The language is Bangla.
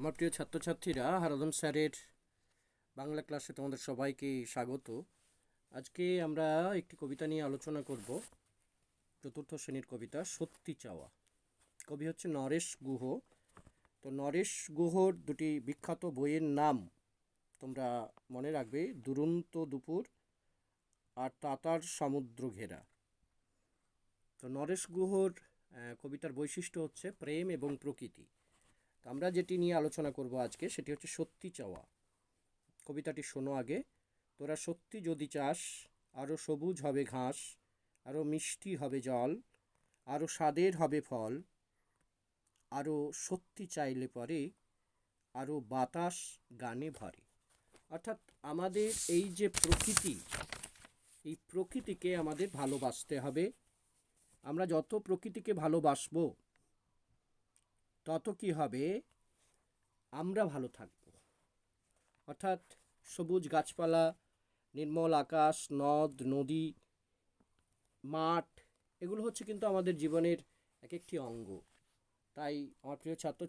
আমার প্রিয় ছাত্রছাত্রীরা হারাদন স্যারের বাংলা ক্লাসে তোমাদের সবাইকে স্বাগত। আজকে আমরা একটি কবিতা নিয়ে আলোচনা করব, চতুর্থ শ্রেণির কবিতা সত্যি চাওয়া। কবি হচ্ছে নরেশ গুহ। তো নরেশ গুহর দুটি বিখ্যাত বইয়ের নাম তোমরা মনে রাখবে, দুরন্ত দুপুর আর তাতার সমুদ্র ঘেরা। তো নরেশ গুহর কবিতার বৈশিষ্ট্য হচ্ছে প্রেম এবং প্রকৃতি। আমরা যেটি নিয়ে আলোচনা করব আজকে সেটি হচ্ছে সত্যি চাওয়া। কবিতাটি শোনো আগে। তোরা সত্যি যদি চাস আরও সবুজ হবে ঘাস আরও মিষ্টি হবে জল আরও স্বাদের হবে ফল আরও সত্যি চাইলে পরে আরও বাতাস গানে ভরে। অর্থাৎ আমাদের এই যে প্রকৃতি, এই প্রকৃতিকে আমাদের ভালোবাসতে হবে। আমরা যত প্রকৃতিকে ভালোবাসবো তত কি হবে? আমরা ভালো থাকব। অর্থাৎ সবুজ গাছপালা, নির্মল আকাশ, নদ, নদী, মাঠ, এগুলো হচ্ছে কিন্তু আমাদের জীবনের এক একটি অঙ্গ। তাই আমার প্রিয় ছাত্রছাত্রী